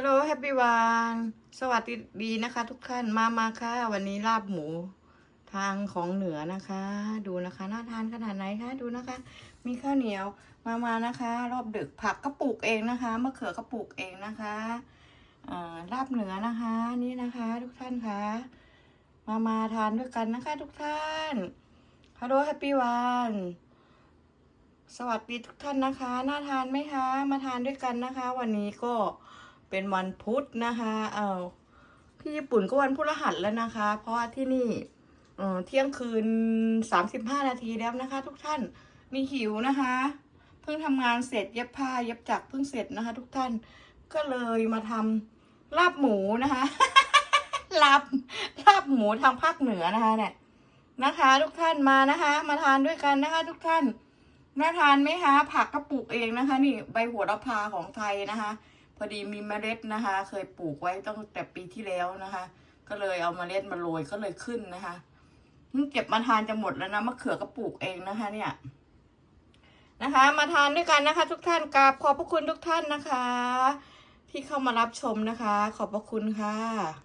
ฮัลโหลแฮปปี้วันสวัสดีนะคะ ทุกท่านมามาค่ะ วันนี้ลาบหมูทางของเหนือนะคะ ดูนะคะ น่าทานขนาดไหนคะดูนะคะ มีข้าวเหนียวมามานะคะ รอบดึกผักก็ปลูกเองนะคะมะเขือก็ปลูกเองนะคะอ่าลาบเหนือนะคะ นี่นะคะ ทุกท่านคะมามาทานด้วยกันนะคะ ทุกท่านฮัลโหลแฮปปี้วันสวัสดีทุกท่านนะคะ น่าทานไหมคะ มาทานด้วยกันนะคะ วันนี้ก็ เป็นวันพุธนะคะเออที่ญี่ปุ่นก็วันพฤหัสแล้วนะคะ เพราะว่าที่นี่เออเที่ยงคืนสามสิบห้านาทีแล้วนะคะ ทุกท่านมีหิวนะคะ เพิ่งทำงานเสร็จเย็บผ้าเย็บจักรเพิ่งเสร็จนะคะ ทุกท่านก็เลยมาทำลาบหมูนะคะลาบลาบหมูทางภาคเหนือนะคะเนี่ยนะคะ ทุกท่านมานะคะ มาทานด้วยกันนะคะ ทุกท่านน่าทานไหมคะผักก็ปลูกเองนะคะ นี่ใบหัวละพาของไทยนะคะ พอดีมีเมล็ดนะคะ เคยปลูกไว้ตั้งแต่ปีที่แล้วนะคะ ก็เลยเอาเมล็ดมาโรยก็เลยขึ้นนะคะเพิ่เก็บมาทานจะหมดแล้วนะมะเขือก็ปลูกเองนะคะ เนี่ยนะคะ มาทานด้วยกันนะคะ ทุกท่านกราบขอบพระคุณทุกท่านนะคะ ที่เข้ามารับชมนะคะ ขอบพระคุณค่ะ